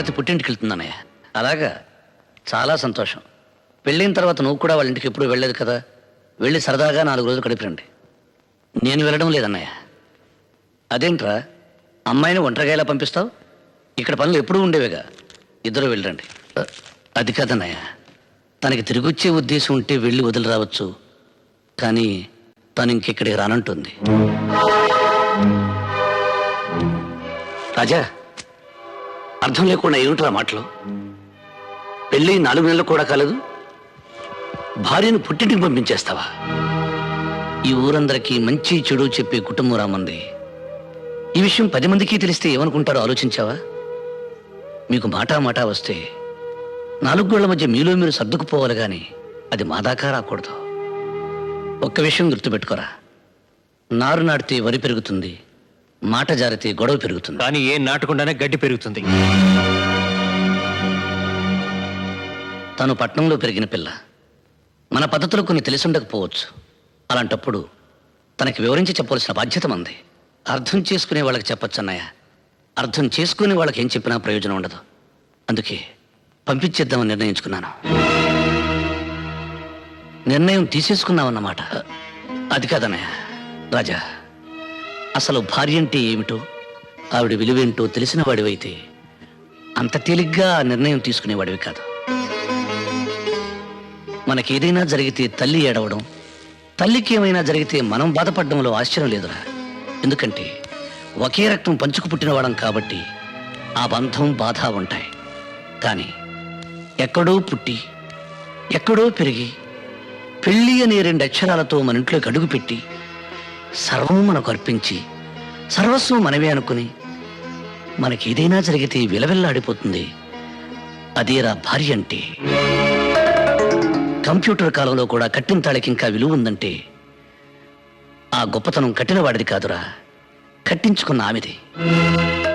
భారతి పుట్టింటికి వెళ్తుందన్నయ్య. అలాగా? చాలా సంతోషం. పెళ్ళిన తర్వాత నువ్వు కూడా వాళ్ళ ఇంటికి ఎప్పుడు వెళ్ళలేదు కదా? వెళ్ళి సరదాగా నాలుగు రోజులు గడిపిరండి. నేను వెళ్ళడం లేదన్నయ్య. అదేంట్రా? అమ్మాయిని ఒంటరిగా ఎలా పంపిస్తావు? ఇక్కడ పనులు ఎప్పుడూ ఉండేవిగా? ఇద్దరు వెళ్ళండి అది కాదన్నయ్య. తనకి తిరిగొచ్చే ఉద్దేశం ఉంటే వెళ్ళి వదిలి రావచ్చు. కానీ తను ఇంకెక్కడికి రానంటుంది. రాజా! అర్థం లేకుండా ఏమిట్రా మాటలు. పెళ్ళి నాలుగు నెలలు కూడా కాలేదు. భార్యను పుట్టింటికి పంపించేస్తావా? ఈ ఊరందరికీ మంచి చెడు చెప్పే కుటుంబం రామంది. ఈ విషయం పది మందికి తెలిస్తే ఏమనుకుంటారో ఆలోచించావా? మీకు మాటా మాటా వస్తే నాలుగు గోళ్ళ మధ్య మీలో మీరు సర్దుకుపోవాలి కానీ అది మా దాకా రాకూడదు. ఒక్క విషయం గుర్తుపెట్టుకోరా. నారు నాటితే వరి పెరుగుతుంది. మాట జారితే గొడవ పెరుగుతుంది. కానీ ఏం నాటకుండానే గడ్డి పెరుగుతుంది. తను పట్నంలో పెరిగిన పిల్ల. మన పద్ధతులు కొన్ని తెలిసి ఉండకపోవచ్చు అలాంటప్పుడు తనకి వివరించి చెప్పవలసిన బాధ్యత మంది. అర్థం చేసుకునే వాళ్ళకి చెప్పొచ్చు అన్నయ్య అర్థం చేసుకునే వాళ్ళకి ఏం చెప్పినా ప్రయోజనం ఉండదు. అందుకే పంపించేద్దామని నిర్ణయించుకున్నాను. నిర్ణయం తీసేసుకున్నావన్నమాట అది కాదన్నయ్య. రాజా. అసలు భార్య అంటే ఏమిటో ఆవిడ విలువేంటో తెలిసిన వాడివైతే అంత తేలిగ్గా ఆ నిర్ణయం తీసుకునేవాడివి కాదు. మనకేదైనా జరిగితే తల్లి ఏడవడం తల్లికి ఏమైనా జరిగితే మనం బాధపడడంలో ఆశ్చర్యం లేదురా. ఎందుకంటే ఒకే రక్తం పంచుకు పుట్టినవాడం కాబట్టి ఆ బంధం బాధ ఉంటాయి. కానీ ఎక్కడో పుట్టి ఎక్కడో పెరిగి పెళ్ళి అనే రెండు అక్షరాలతో మన ఇంట్లోకి అడుగుపెట్టి సర్వం మనకు అర్పించి సర్వస్వం మనమే అనుకుని మనకి ఏదైనా జరిగితే విలవిల్లాడిపోతుంది. అదేరా భార్య అంటే. కంప్యూటర్ కాలంలో కూడా కట్టిన తాళికి ఇంకా విలువ ఉందంటే ఆ గొప్పతనం కట్టినవాడిది కాదురా. కట్టించుకున్న ఆమెది.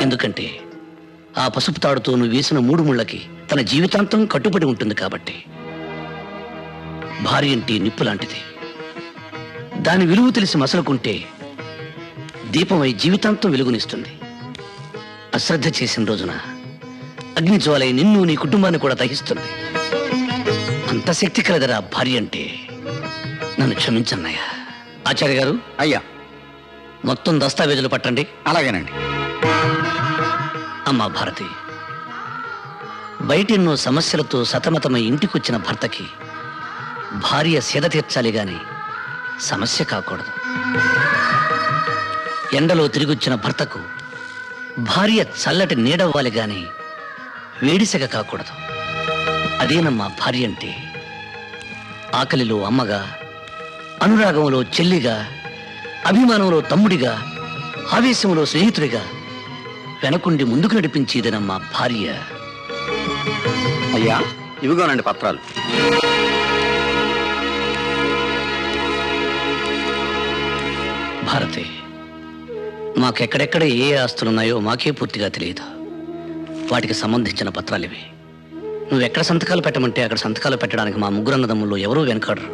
ఎందుకంటే ఆ పసుపు తాడుతో నువ్వు వేసిన మూడు ముళ్ళకి తన జీవితాంతం కట్టుబడి ఉంటుంది కాబట్టి. భార్య అంటే నిప్పు లాంటిది దాని విలువ తెలిసి మసలుకుంటే దీపమై జీవితాంతం వెలుగునిస్తుంది. అశ్రద్ధ చేసిన రోజున అగ్ని జ్వాలై నిన్ను నీ కుటుంబాన్ని కూడా దహిస్తుంది. అంత శక్తి కలదరా భార్య అంటే నన్ను క్షమించన్నయ్య. ఆచార్య గారు? అయ్యా. మొత్తం దస్తావేజులు పట్టండి. అలాగేనండి. అమ్మా భారతి బయటెన్నో సమస్యలతో సతమతమై ఇంటికొచ్చిన భర్తకి భార్య సేద తీర్చాలి గాని సమస్య కాకూడదు. ఎండలో తిరిగొచ్చిన భర్తకు భార్య చల్లటి నీడవ్వాలి గాని వేడిసెగ కాకూడదు. అదేనమ్మా భార్య అంటే? ఆకలిలో అమ్మగా అనురాగంలో చెల్లిగా అభిమానంలో తమ్ముడిగా ఆవేశంలో స్నేహితుడిగా వెనకుండి ముందుకు నడిపించేదనమ్మా భార్య? అయ్యా ఇవిగోనండి పత్రాలు. భారతి మాకెక్కడెక్కడ ఏ ఆస్తులున్నాయో మాకే పూర్తిగా తెలియదు. వాటికి సంబంధించిన పత్రాలు ఇవి. నువ్వు ఎక్కడ సంతకాలు పెట్టమంటే అక్కడ సంతకాలు పెట్టడానికి మా ముగ్గురు అన్నదమ్ముల్లో ఎవరూ వెనకాడరు.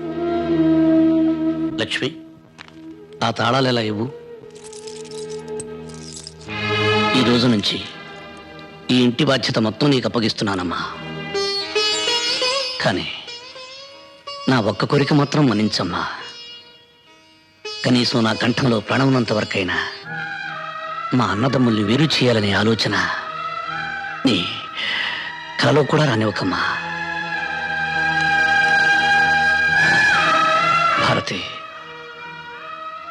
లక్ష్మి ఆ తాళాలు ఎలా ఇవ్వు? ఈ రోజు నుంచి ఈ ఇంటి బాధ్యత మొత్తం నీకు అప్పగిస్తున్నానమ్మా. కానీ నా ఒక్క కోరిక మాత్రం మన్నించమ్మా. కనీసం నా కంఠంలో ప్రాణం వరకైనా మా అన్నదమ్ముల్ని వేరు చేయాలనే ఆలోచన నీ కలలో కూడా రానివ్వకమ్మా. భారతి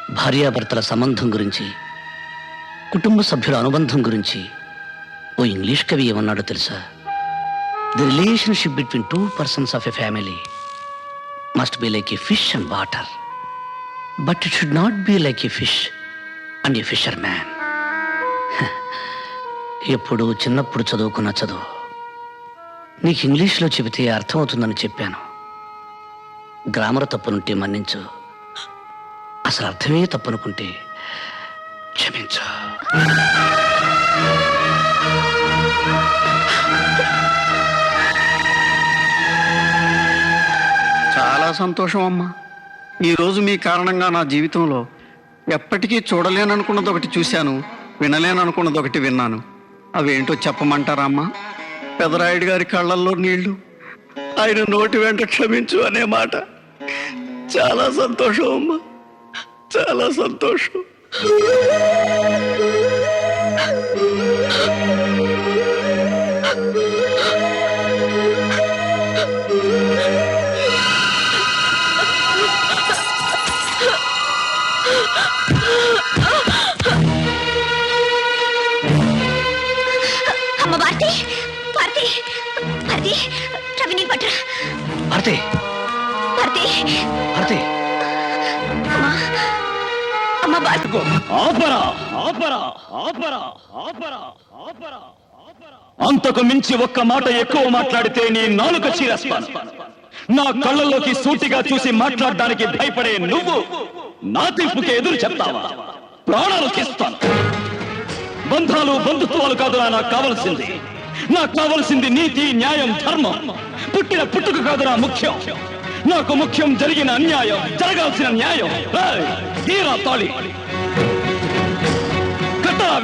భార్యాభర్తల సంబంధం గురించి కుటుంబ సభ్యుల అనుబంధం గురించి ఓ ఇంగ్లీష్ కవి ఏమన్నాడో తెలుసా? The relationship between two persons of a family must be like a fish and water but it should not be like a fish and a fisherman ఎప్పుడు చిన్నప్పుడు చదువుకున్న చదువు. నీకు ఇంగ్లీష్లో చెబితే అర్థమవుతుందని చెప్పాను. గ్రామర్ తప్పునుంటే మన్నించు. అసలు అర్థమే తప్పనుకుంటే క్షమించు. చాలా సంతోషం అమ్మా. ఈరోజు మీ కారణంగా నా జీవితంలో ఎప్పటికీ చూడలేననుకున్నది ఒకటి చూశాను వినలేననుకున్నది ఒకటి విన్నాను. అవేంటో చెప్పమంటారా అమ్మా? పెదరాయుడు గారి కళ్ళల్లో నీళ్ళు ఆయన నోటి వెంట క్షమించు అనే మాట. చాలా సంతోషం అమ్మా. చాలా సంతోషం. భారతి. భారతి. భారతి. అమ్మా. అమ్మ భారతి ఆపరా ఆపరా ఆపరా ఆపరా ఆపరా అంతకు మించి ఒక్క మాట ఎక్కువ మాట్లాడితే నీ నాలుక చీరేస్తాను. నా కళ్ళల్లోకి సూటిగా చూసి మాట్లాడడానికి భయపడే నువ్వు నా తీర్పుకి ఎదురు చెప్తావా? ప్రాణాలు తీస్తాను. బంధాలు బంధుత్వాలు కాదురా నాకు కావలసింది. నాకు కావలసింది నీతి న్యాయం ధర్మం. పుట్టిన పుట్టుక కాదురా ముఖ్యం. నాకు ముఖ్యం జరిగిన అన్యాయం జరగాల్సిన న్యాయం. తీరా తాళి.